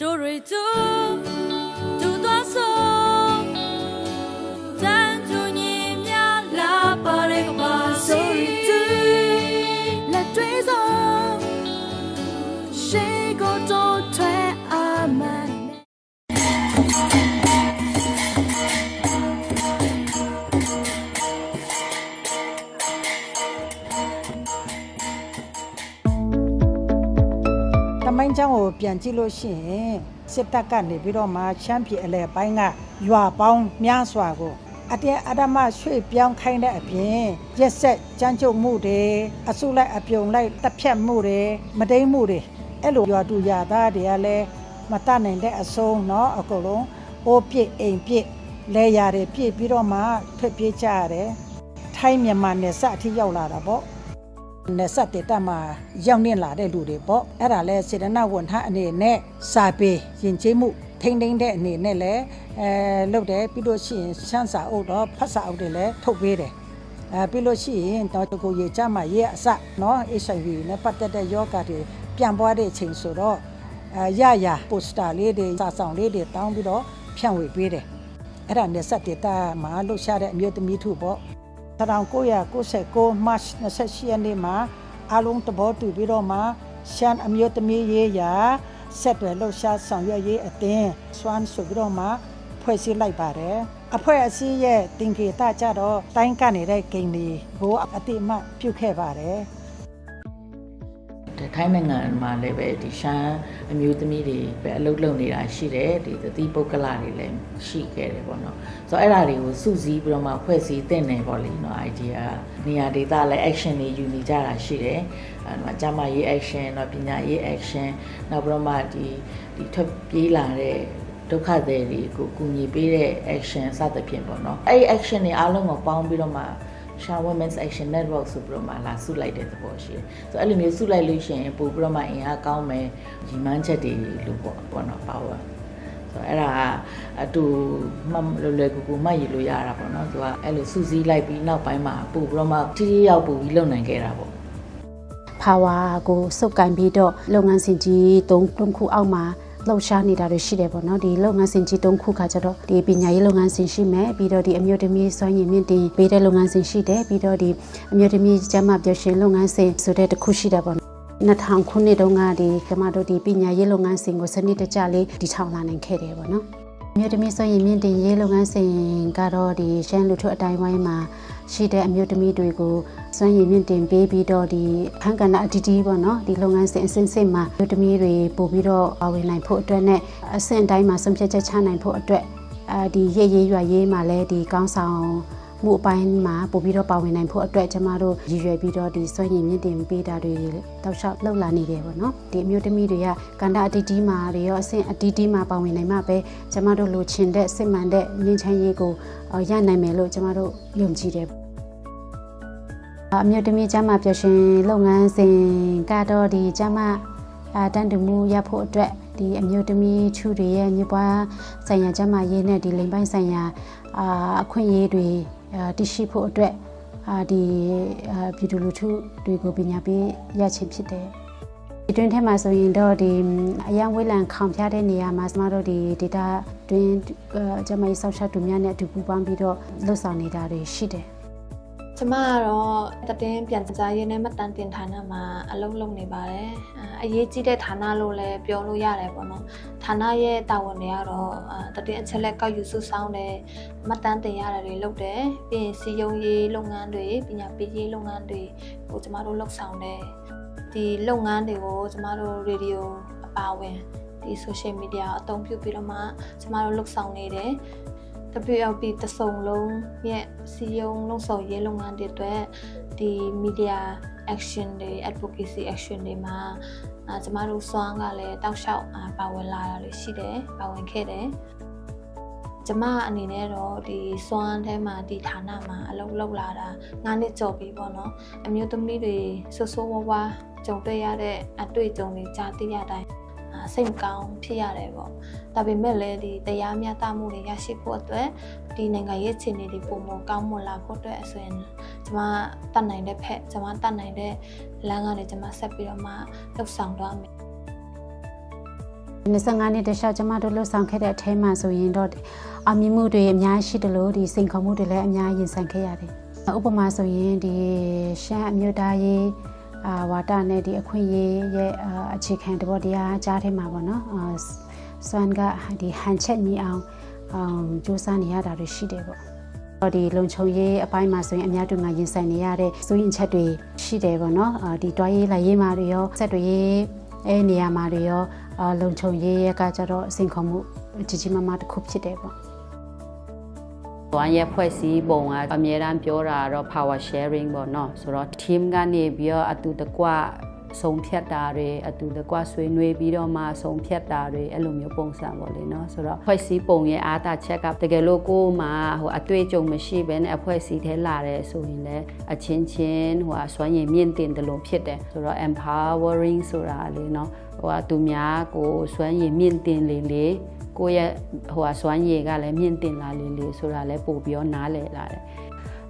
တို့တွေတူ ချောင်းကိုပြန်ကြည့်လို့ရှိရင်စစ်တပ်ကနေပြီးတော့မှချမ်းပြည်အလဲပိုင်းကရွာပေါင်းများစွာကိုအတင်းအဓမ္မရွှေ့ပြောင်းခိုင်းတဲ့အပြင်ရက်ဆက်ကြမ်းကြုတ်မှုတွေအစုလိုက်အပြုံလိုက်တပ်ဖြတ်မှုတွေမတိမ်မှုတွေအဲ့လိုရွာတူရွာသားတွေကလည်းမတတ်နိုင်တဲ့အဆုံးเนาะအကုန်လုံးအိုးပြစ်အိမ်ပြစ်လဲရတွေပြစ်ပြီးတော့မှထွက်ပြေးကြရတယ်ထိုင်းမြန်မာနယ်စပ်အထိရောက်လာတာပေါ့ နဲ့စတဲ့တမှာရောက်နေလာတဲ့လူတွေပေါ့အဲ့ဒါလဲစေတနာဝန်ထအနေနဲ့စာပေယဉ်ကျေးမှုထိမ့်သိမ့်တဲ့အနေနဲ့လည်းအဲလုပ်တယ်ပြီးလို့ရှိရင်ရှမ်းစာအုပ်တော့ဖတ်စာအုပ်တွေလည်းထုတ်ပေးတယ်အဲပြီးလို့ရှိရင်တော့ကိုရေကြမှာရေအစနော် HIV နဲ့ပတ်သက်တဲ့ယောဂတွေပြန်ပွားတဲ့အချိန်ဆိုတော့အဲရရပိုစတာလေးတွေစာဆောင်လေးတွေတောင်းပြီးတော့ဖြန့်ဝေပေးတယ်အဲ့ဒါနဲ့စက်တေတာမှာလှုပ်ရှားတဲ့အမျိုးသမီးထုပေါ့ 1999 March 28ရက်နေ့မှာအလုံးသဘောတူပြီးတော့မှရှမ်းအမျိုးသမီးရေးရာဆက်တွယ်လှုပ်ရှားဆောင်ရွက်ရေးအသင်းစွမ်းဆိုပြီးတော့မှဖွဲ့စည်းလိုက်ပါတယ်အဖွဲ့အစည်းရဲ့တင်ကေတကြတော့တိုင်းကနေနေတဲ့ဂိမ်းတွေကိုအတိအမှတ်ပြုခဲ့ပါတယ်ဒီ ထိုင်းနိုင်ငံမှာလည်းပဲဒီရှမ်းအမျိုးသမီးတွေပဲအလုပ်လုပ်နေတာရှိတယ်ဒီသတိပုဂ္ဂလတွေလည်းရှိခဲ့တယ်ပေါ့နော်ဆိုတော့အဲ့ဒါတွေကိုစုစည်းပြီးတော့မှဖွဲ့စည်းတင်တယ်ပေါ့လေနော် idea ကနေရာဒေသလည်း action တွေယူနေကြတာရှိတယ်အဲ့တော့ကျမရေး action တော့ပညာရေး action နောက်ပြီးတော့မှဒီဒီထွက်ပြေးလာတဲ့ဒုက္ခသည်တွေကိုကူညီပေးတဲ့ action စသဖြင့်ပေါ့နော်အဲ့ဒီ action တွေအားလုံးကိုပေါင်းပြီးတော့မှ Sha Women's Action Network ဆိုပြီးတော့မှလာစုလိုက်တဲ့သဘောရှိတယ်။ဆိုတော့အဲ့လိုမျိုးစုလိုက်လို့ရှိရင်ပို့ပြီးတော့မှအင်အားကောင်းမယ်ညီမန်းချက်တွေလို့ပေါ့ပေါ့နော် power ဆိုတော့အဲ့ဒါကအတူမှတ်လွယ်လွယ်ကူကူမှတ်ယူလို့ရတာပေါ့နော်။သူကအဲ့လိုစုစည်းလိုက်ပြီးနောက်ပိုင်းမှာပို့ပြီးတော့မှထိထိရောက်ပို့ပြီးလုပ်နိုင်ခဲ့တာပေါ့။ power ကိုစုပ်ကင်ပြီးတော့လုပ်ငန်းစဉ်ကြီး၃၃ခုအောက်မှာ လှုပ်ရှားနေတာတွေရှိတယ်ပေါ့နော်ဒီလုပ်ငန်းစဉ်ကြီး၃ခုခါကျတော့ဒီပညာရေးလုပ်ငန်းစဉ်ရှိမယ်ပြီးတော့ဒီအမျိုးသမီးစွမ်းရည်မြင့်တင်ပေးတဲ့လုပ်ငန်းစဉ်ရှိတယ်ပြီးတော့ဒီအမျိုးသမီးကျန်းမာပျော်ရွှင်လုပ်ငန်းစဉ်ဆိုတဲ့တစ်ခုရှိတယ်ပေါ့နော်2000ခုနှစ်တုန်းကဒီကျမတို့ဒီပညာရေးလုပ်ငန်းစဉ်ကိုစနစ်တကျလေးတည်ထောင်လာနိုင်ခဲ့တယ်ပေါ့နော်အမျိုးသမီးစွမ်းရည်မြင့်တင်ရေးလုပ်ငန်းစဉ်ကတော့ဒီရှမ်းလူထုအတိုင်းဝိုင်းမှာ ရှိတဲ့အမျိုးသမီးတွေကိုစွမ်းရည်မြင့်တင်ပေးပြီးတော့ဒီအခန်းကဏ္ဍအတီးတီးပေါ့နော်ဒီလုပ်ငန်းစဉ်အစဉ်စဉ်မှာအမျိုးသမီးတွေပို့ပြီးတော့ပါဝင်နိုင်ဖို့အတွက်နဲ့အဆင့်အတိုင်းမှာဆုံးဖြတ်ချက်ချနိုင်ဖို့အတွက်အဲဒီရေးရေးရွာရေးမှာလည်းဒီကောင်းဆောင် မှုအပိုင်းမှာပို့ပြီးတော့ပါဝင်နိုင်ဖို့အတွက်ကျမတို့ရည်ရွယ်ပြီးတော့ဒီစွမ်းရည်မြင့်တင်ပေးတာတွေတောက်လျှောက်လှုပ်လာနေတယ်ပေါ့နော်ဒီအမျိုးသမီးတွေကကန္တာအတီးတီးမှာတွေရောအဆင့်အတီးတီးမှာပါဝင်နိုင်မှပဲကျမတို့လိုချင်တဲ့စစ်မှန်တဲ့ငြိမ်းချမ်းရေးကိုအော်ရနိုင်မယ်လို့ကျမတို့ယုံကြည်တယ်အမျိုးသမီးကျမပျော်ရွှင်လုပ်ငန်းစဉ်ကတော့ဒီကျမအာတန်တူမှုရဖို့အတွက်ဒီအမျိုးသမီးချူတွေရဲ့မြေပွားဆိုင်ရာကျမရေးနဲ့ဒီလိမ်ပိုင်းဆိုင်ရာအာအခွင့်အရေးတွေအာ တရှိဖို့အတွက်အာဒီအာပြည်သူလူထုတွေကိုပညာပေးရခြင်းဖြစ်တယ်ဒီတွင်ထဲမှာဆိုရင်တော့ဒီအရန်ဝေးလံခေါင်ဖျားတဲ့နေရာမှာကျမတို့ဒီ data တွင်ကျမရေးဆောက်ရှက်သူများနဲ့အတူပူးပေါင်းပြီးတော့လှုပ်ဆောင်နေတာတွေရှိတယ် ကျမကတော့တည်င်းပြန်ကြားရေးနဲ့မတန်တင်ဌာနမှာအလုပ်လုပ်နေပါတယ်အအရေးကြီးတဲ့ဌာနလို့လည်းပြောလို့ရတယ်ပေါ့နော်ဌာနရဲ့တာဝန်တွေကတော့အာတည်င်းအချက်လက်ကောက်ယူစုဆောင်းတယ်မတန်တင်ရတာတွေလုပ်တယ်ပြီးရင်စီယုံရေးလုပ်ငန်းတွေပညာပေးရေးလုပ်ငန်းတွေကိုကျမတို့လုပ်ဆောင်တယ်ဒီလုပ်ငန်းတွေကိုကျမတို့ရေဒီယိုအပါအဝင်ဒီ social media အသုံးပြုပြီးတော့မှကျမတို့လုပ်ဆောင်နေတယ် WLP တစုံလုံးရဲ့စီယုံလုံးစော်ရေးလုပ်ငန်းတွေအတွက်ဒီ media action တွေ advocacy action တွေမှာအာကျမတို့စွမ်းကလည်းတောက်လျှောက်အာပါဝင်လာတာတွေရှိတယ်ပါဝင်ခဲ့တယ်ကျမအနေနဲ့တော့ဒီစွမ်းထဲမှာဒီဌာနမှာအလုပ်လုပ်လာတာ9နှစ်ကျော်ပြီပေါ့နော်အမျိုးသမီးတွေဆိုးဆိုးဝါးဝါကြုံတွေ့ရတဲ့အတွေ့အကြုံတွေကြားသိရတိုင်းအာ စိတ်မကောင်းဖြစ်ရတယ်ပေါ့ဒါပေမဲ့လည်းဒီတရားမျှတမှုတွေရရှိဖို့အတွက်ဒီနိုင်ငံရေးအခြေအနေတွေပုံမကောင်းမွန်လာဖို့အတွက်ဆိုရင်ကျမတတ်နိုင်တဲ့ဖက်ကျမတတ်နိုင်တဲ့လမ်းကနေကျမဆက်ပြီးတော့မှလှုပ်ဆောင်သွားမယ်25နှစ်တခြားကျမတို့လှုပ်ဆောင်ခဲ့တဲ့အထဲမှာဆိုရင်တော့အမြင်မှုတွေအများရှိတယ်လို့ဒီစိန်ခေါ်မှုတွေလည်းအများရင်ဆိုင်ခဲ့ရတယ်။ဥပမာဆိုရင်ဒီရှမ်းအမျိုးသားရေး အာဝါဒနဲ့ဒီအခွင့်အရေးရဲ့အာအခြေခံတဘောတရားကြားထဲမှာပေါ့နော်အာစွမ်းကဒီဟန်ချက်ညီအောင်အောင်စူးစမ်းနေရတာတွေရှိတယ်ပေါ့။တော့ဒီလုံခြုံရေးအပိုင်းမှာဆိုရင်အများတူငါရင်ဆိုင်နေရတဲ့စိုးရင်ချက်တွေရှိတယ်ပေါ့နော်အာဒီတွားရေးလာရေးမှာတွေရောဆက်တွေရေးအဲနေရာမှာတွေရောအာလုံခြုံရေးကကြတော့အဆင်ခေါ်မှုကြီးကြီးမားမားတစ်ခုဖြစ်တယ်ပေါ့။ ဝိုင်းရဲ့ဖွဲ့စည်းပုံကအများအားပြောတာတော့ power sharing ပေါ့နော်။ဆိုတော့ team ကနေပြီးတော့အတူတကွဆုံးဖြတ်တာတွေအတူတကွဆွေးနွေးပြီးတော့မှဆုံးဖြတ်တာတွေအဲ့လိုမျိုးပုံစံပေါ့လေနော်ဆိုတော့ဖွဲ့စည်းပုံရဲ့အားသာချက်ကတကယ်လို့ကိုယ်မှာဟိုအတွေ့အကြုံမရှိဘဲနဲ့အဖွဲ့အစည်းထဲလာတယ်ဆိုရင်လည်းအချင်းချင်းဟိုအစွမ်းရည်မြင့်တင်တယ်လို့ဖြစ်တယ်ဆိုတော့ empowering ဆိုတာလေနော်ဟိုအသူများကိုစွမ်းရည်မြင့်တင်လေလေ ကိုယ့်ရဲ့ဟိုအစွမ်းရည်ကလည်းမြင့်တင်လာလေလေဆိုတာလည်းပို့ပြီးတော့နားလည်လာတယ်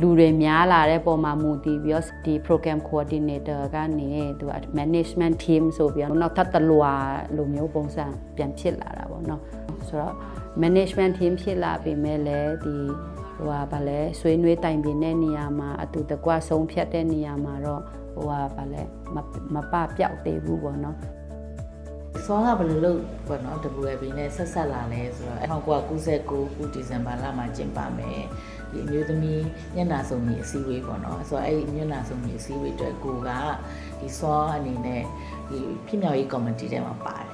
လူတွေများလာတဲ့ပုံမှာမူတည်ပြီးတော့ဒီ program coordinator ကနေသူက management team ဆိုပြီးတော့နောက်ထပ်တလွာလိုမျိုးပုံစံပြန်ဖြစ်လာတာပေါ့နော်ဆိုတော့ management team ဖြစ်လာပြီမဲ့လည်းဒီဟိုဟာဗာလဲဆွေးနွေးတိုင်ပင်တဲ့နေရာမှာအတူတကွဆုံးဖြတ်တဲ့နေရာမှာတော့ဟိုဟာဗာလဲမမပပြောက်သေးဘူးပေါ့နော် စောကဘယ်လိုလုပ်ပေါ့နော် WB နဲ့ဆက်ဆက်လာလဲဆိုတော့1999ခုဒီဇင်ဘာလမှာကျင်းပမယ်ဒီအမျိုးသမီးညနာစုံကြီးအစည်းအဝေးပေါ့နော်ဆိုတော့အဲ့ဒီညနာစုံကြီးအစည်းအဝေးအတွက်ကိုကဒီစောအနေနဲ့ဒီဖြစ်မြောက်ရေးကော်မတီထဲမှာပါတယ်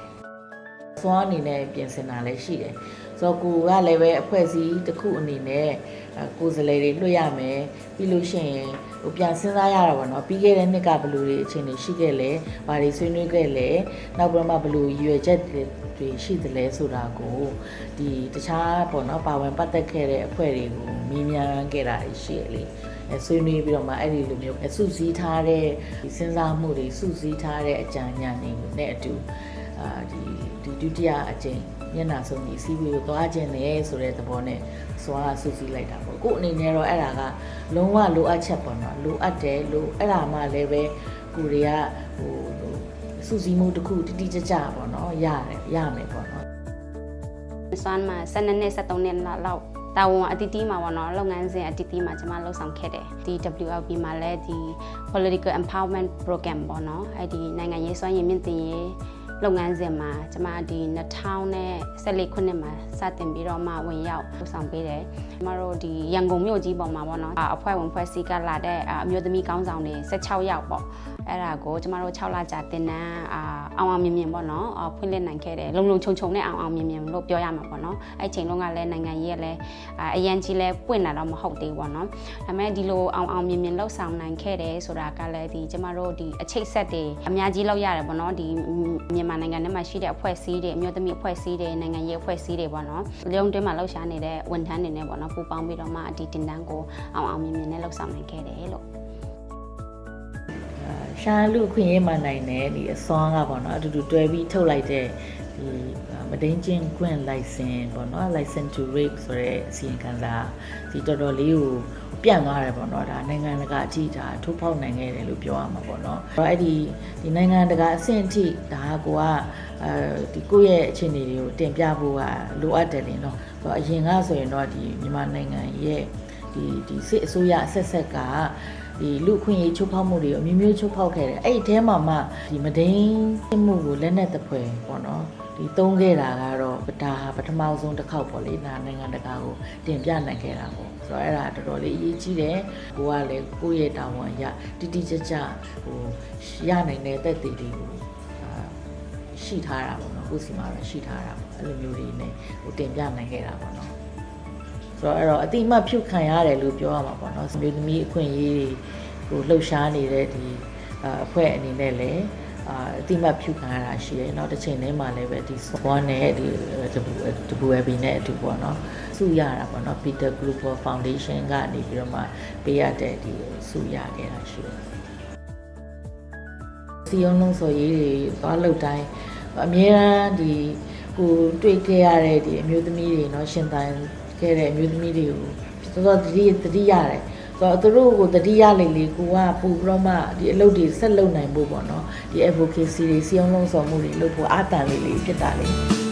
စောအနေနဲ့ပြင်ဆင်တာလည်းရှိတယ်ဆိုတော့ကိုကလည်းပဲအဖွဲ့အစည်းတစ်ခုအနေနဲ့အဲကိုယ်စားလှယ်တွေလွှတ်ရမယ်ပြီးလို့ရှိရင်ဟိုပြန်စဉ်းစားရတာပေါ့နော်ပြီးခဲ့တဲ့နှစ်ကဘယ်လိုတွေအခြေအနေရှိခဲ့လဲဘာတွေဆွေးနွေးခဲ့လဲနောက်ပြီးတော့မှဘယ်လိုရည်ရွယ်ချက်တွေရှိသလဲဆိုတာကိုဒီတခြားပေါ့နော်ပါဝင်ပတ်သက်ခဲ့တဲ့အဖွဲ့တွေကိုမေးမြန်းခဲ့တာရှိရလေအဲဆွေးနွေးပြီးတော့မှအဲ့ဒီလိုမျိုးအစုစည်းထားတဲ့ဒီစဉ်းစားမှုတွေစုစည်းထားတဲ့အကြံဉာဏ်တွေနဲ့အတူအာဒီ ဒီဒုတိယအကြိမ်မျက်နှာစုံကြီးစီးပြီးတော့သွားခြင်းနဲ့ဆိုတဲ့သဘောနဲ့စွာဆူစီလိုက်တာပေါ့ကို့အနေနဲ့တော့အဲ့ဒါကလုံးဝလိုအပ်ချက်ပေါ့နော်လိုအပ်တယ်လို့အဲ့ဒါမှလည်းပဲကိုတွေကဟိုဟိုစူစီမှုတစ်ခုတိတိကျကျပေါ့နော်ရတယ်ရမယ်ပေါ့နော်စွမ်းမှာ12နှစ်13နှစ်လောက်တာဝန်အတီးတီးမှာပေါ့နော်လုပ်ငန်းစဉ်အတီးတီးမှာကျွန်မလှုပ်ဆောင်ခဲ့တယ်ဒီ WLB မှာလည်းဒီ political empowerment program ပေါ့နော်အဲ့ဒီနိုင်ငံရေးစွမ်းရည်မြင့်တင်ရေး လုပ်ငန်းစဉ်မှာကျွန်မဒီ2014ခုနှစ်မှာစတင်ပြီးတော့မှဝင်ရောက်လှုပ်ဆောင်ပေးတယ်ကျွန်မတို့ဒီရန်ကုန်မြို့ကြီးပေါ်မှာပေါ့နော်အာအဖွဲ့ဝင်ဖွဲ့စည်းကလာတဲ့အမျိုးသမီးကောင်းဆောင်တွေ16ယောက်ပေါ့ အဲ့ဒါကိုကျမတို့6လကြာတင်နန်းအာအောင်အောင်မြင်မြင်ပေါ့နော်အာဖွင့်လှစ်နိုင်ခဲ့တယ်လုံလုံခြုံခြုံနဲ့အောင်အောင်မြင်မြင်လို့ပြောရမှာပေါ့နော်အဲ့ချိန်လုံးကလည်းနိုင်ငံရေးကလည်းအာအရန်ကြီးလဲပွင့်လာတော့မဟုတ်သေးဘူးပေါ့နော်ဒါပေမဲ့ဒီလိုအောင်အောင်မြင်မြင်လှုပ်ဆောင်နိုင်ခဲ့တယ်ဆိုတာကလည်းဒီကျမတို့ဒီအချိတ်ဆက်တွေအများကြီးလောက်ရတယ်ပေါ့နော်ဒီမြန်မာနိုင်ငံထဲမှာရှိတဲ့အဖွဲ့အစည်းတွေအမျိုးသမီးအဖွဲ့အစည်းတွေနိုင်ငံရေးအဖွဲ့အစည်းတွေပေါ့နော်လုံတွင်းမှာလှုပ်ရှားနေတဲ့ဝန်ထမ်းတွေနဲ့ပေါ့နော်ပူးပေါင်းပြီးတော့မှဒီတင်တန်းကိုအောင်အောင်မြင်မြင်နဲ့လှုပ်ဆောင်နိုင်ခဲ့တယ်လို့ ရှာလူအခွင့်အရေးမှနိုင်တယ်ဒီအစွမ်းကပေါ့နော်အတူတူတွဲပြီးထုတ်လိုက်တဲ့ဒီမဒိန်ချင်းကွင့် license ပေါ့နော် license to rape ဆိုတဲ့အစီရင်ခံစာဒီတော်တော်လေးကိုပြန့်သွားတယ်ပေါ့နော်ဒါနိုင်ငံတကာအထိဒါထိုးဖောက်နိုင်ခဲ့တယ်လို့ပြောရမှာပေါ့နော်အဲ့ဒီဒီနိုင်ငံတကာအဆင့်အထိဒါကိုကအဲဒီကိုယ့်ရဲ့အခြေအနေတွေကိုတင်ပြဖို့ကလိုအပ်တယ်လင်းနော်အရင်ကဆိုရင်တော့ဒီမြန်မာနိုင်ငံရဲ့ဒီဒီစစ်အစိုးရအဆက်ဆက်က ဒီလူခွင့်ရေးချိုးဖောက်မှုတွေကိုအမျိုးမျိုးချိုးဖောက်ခဲ့တယ်အဲ့ဒီအဲမှာမှဒီမဒိန်မှုကိုလက်နက်တပွဲပေါ့နော်ဒီသုံးခဲ့တာကတော့ဒါဟာပထမဆုံးတစ်ခေါက်ပေါ့လေနာနိုင်ငံတကာကိုတင်ပြနိုင်ခဲ့တာပေါ့ဆိုတော့အဲ့ဒါတော်တော်လေးအရေးကြီးတယ်ကိုကလည်းကိုယ့်ရဲ့တာဝန်ရတိတိကျကျဟိုရနိုင်တဲ့သက်သေတွေကိုအာရှိထားတာပေါ့နော်ကိုယ်စီမှာတော့ရှိထားတာပေါ့အဲ့လိုမျိုးတွေနဲ့ဟိုတင်ပြနိုင်ခဲ့တာပေါ့နော် ဆိုတော့အဲ့တော့အတိအမှတ်ဖြုတ်ခံရတယ်လို့ပြောရမှာပေါ့နော်မျိုးသမီးအခွင့်အရေးတွေကိုလှုပ်ရှားနေတဲ့ဒီအဖွဲ့အနေနဲ့လည်းအာအတိအမှတ်ဖြုတ်ခံရတာရှိတယ်။နောက်တစ်ချိန်တည်းမှာလည်းပဲဒီဘွားနဲ့ဒီ WB နဲ့အတူပေါ့နော်စုရတာပေါ့နော် Peter Global Foundation ကနေပြီးတော့မှပေးရတဲ့ဒီစုရခဲ့တာရှိတယ်။စီယုံလုံးဆိုရေးတွေသွားလှုပ်တိုင်းအများအားဒီကိုတွေ့ခဲ့ရတဲ့ဒီအမျိုးသမီးတွေเนาะရှင်သန် ခဲ့တဲ့အမျိုးသမီးတွေကိုတော်တော်တတိတတိရတယ်ဆိုတော့သူတို့ကိုတတိယလေးလေးကိုကပူပြီးတော့မှဒီအလုပ်တွေဆက်လုပ်နိုင်ဖို့ပေါ့နော်ဒီ advocacy တွေစီအောင်လုံးဆောင်မှုတွေလုပ်ဖို့အတန်လေးလေးဖြစ်တာလေး